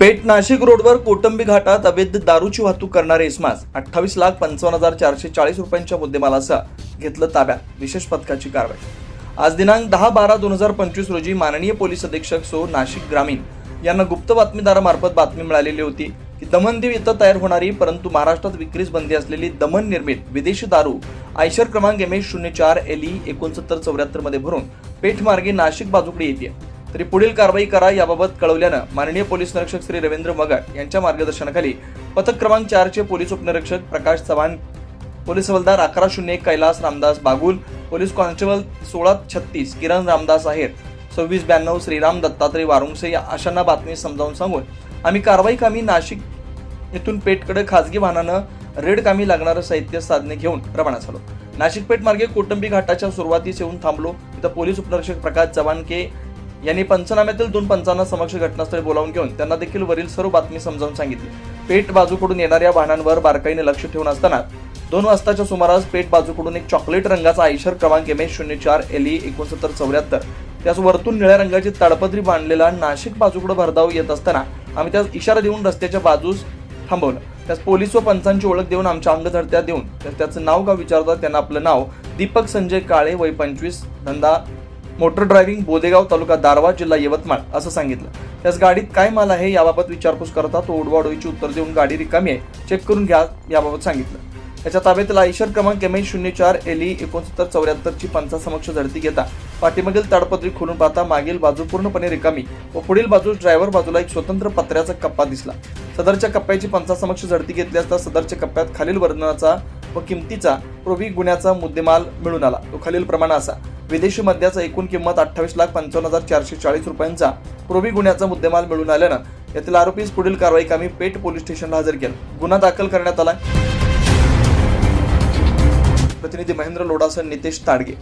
पेठ नाशिक रोडवर कोटंबी घाटात अवैध दारूची वाहतूक करणारे इस्मास अठ्ठावीस लाख पंचावन्न हजार चारशे चाळीस रुपयांच्या मुद्देमालासह घेतलं ताब्यात. विशेष पथकाची कारवाई. आज दिनांक दहा बारा दोन हजार पंचवीस रोजी माननीय पोलीस अधीक्षक सो नाशिक ग्रामीण यांना गुप्त बातमीदारामार्फत बातमी मिळालेली होती की दमनदीव इथं तयार होणारी परंतु महाराष्ट्रात विक्रीस बंदी असलेली दमन निर्मित विदेशी दारू आयशर क्रमांक एम एस शून्य चार एल ई एकोणसत्तर चौऱ्याहत्तरमध्ये भरून पेठ मार्गे नाशिक बाजूकडे येते तरी पुढील कारवाई करा याबाबत कळवल्यानं माननीय पोलीस निरीक्षक श्री रवींद्र मगर यांच्या मार्गदर्शनाखाली पथक क्रमांक चारचे पोलीस उपनिरीक्षक प्रकाश चव्हाण पोलीस हवालदार अकरा शून्य एक कैलास रामदास बागुल पोलीस कॉन्स्टेबल सोळा छत्तीस किरण रामदास आहेर सव्वीस ब्याण्णव श्रीराम दत्तात्रय वारुंगसे या अशांना बातमी समजावून सांगून आम्ही कारवाई कामी नाशिक येथून पेठकडे खाजगी वाहनानं रेड कामी लागणारं साहित्य साधने घेऊन रवाना झालो. नाशिक पेठ मार्गे कोटंबी घाटाच्या सुरुवातीस येऊन थांबलो. तिथं पोलीस उपनिरीक्षक प्रकाश चव्हाण के यांनी पंचनाम्यातील दोन पंचांना समक्ष घटनास्थळी बोलावून घेऊन त्यांना देखील वरील सर्व बातमी समजावून सांगितली. पेठ बाजूकडून येणाऱ्या वाहनांवर बारकाईने लक्ष ठेवून असताना दोन वाजताच्या सुमारास पेठ बाजूकडून एक चॉकलेट रंगाचा आयशर क्रमांक एम एस शून्य चार एल ई एकोणसत्तर चौऱ्याहत्तर. त्यास वरतून निळ्या रंगाची ताडपत्री बांधलेला नाशिक बाजूकडे भरधाव येत असताना आम्ही त्यास इशारा देऊन रस्त्याच्या बाजूस थांबवलं. त्यास पोलीस व पंचांची ओळख देऊन आमच्या अंगझडत्या देऊन त्याचं नाव का विचारता त्यांना आपलं नाव दीपक संजय काळे वय पंचवीस धंदा मोटर ड्रायव्हिंग बोदेगाव तालुका दारवा जिल्हा यवतमाळ असं सांगितलं. त्याच गाडीत काय माल आहे याबाबत विचारपूस करता तो उडवाडोईची उत्तर देऊन गाडी रिकामी आहे चेक करून घ्या याबाबत सांगितलं. त्याच्या ताब्यातील आयशर क्रमांक एम एच शून्य चार एल ई एकोणसत्तर चौऱ्याहत्तरची पंचासमक्ष झडती घेता. पाठीमागील ताडपत्री खोलून पाहता मागील बाजू पूर्णपणे रिकामी व पुढील बाजूस ड्रायव्हर बाजूला एक स्वतंत्र पत्र्याचा कप्पा दिसला. सदरच्या कप्प्याची पंचासमक्ष झडती घेतली असता सदरच्या कप्प्यात खालील वर्णनाचा व किमतीचा प्रोवी गुन्ह्याचा मुद्देमाल मिळून आला. तो खालील प्रमाण असा. विदेशी मद्याचा एकूण किंमत अठ्ठावीस लाख पंचावन्न हजार चारशे चाळीस रुपयांचा प्रोवी गुन्ह्याचा मुद्देमाल मिळून आल्यानं यातील आरोपीस पुढील कारवाई कामी पेठ पोलीस स्टेशनला हजर केलं. गुन्हा दाखल करण्यात आला प्रतिनिधी महेंद्र लोडासन नितेश ताडगे.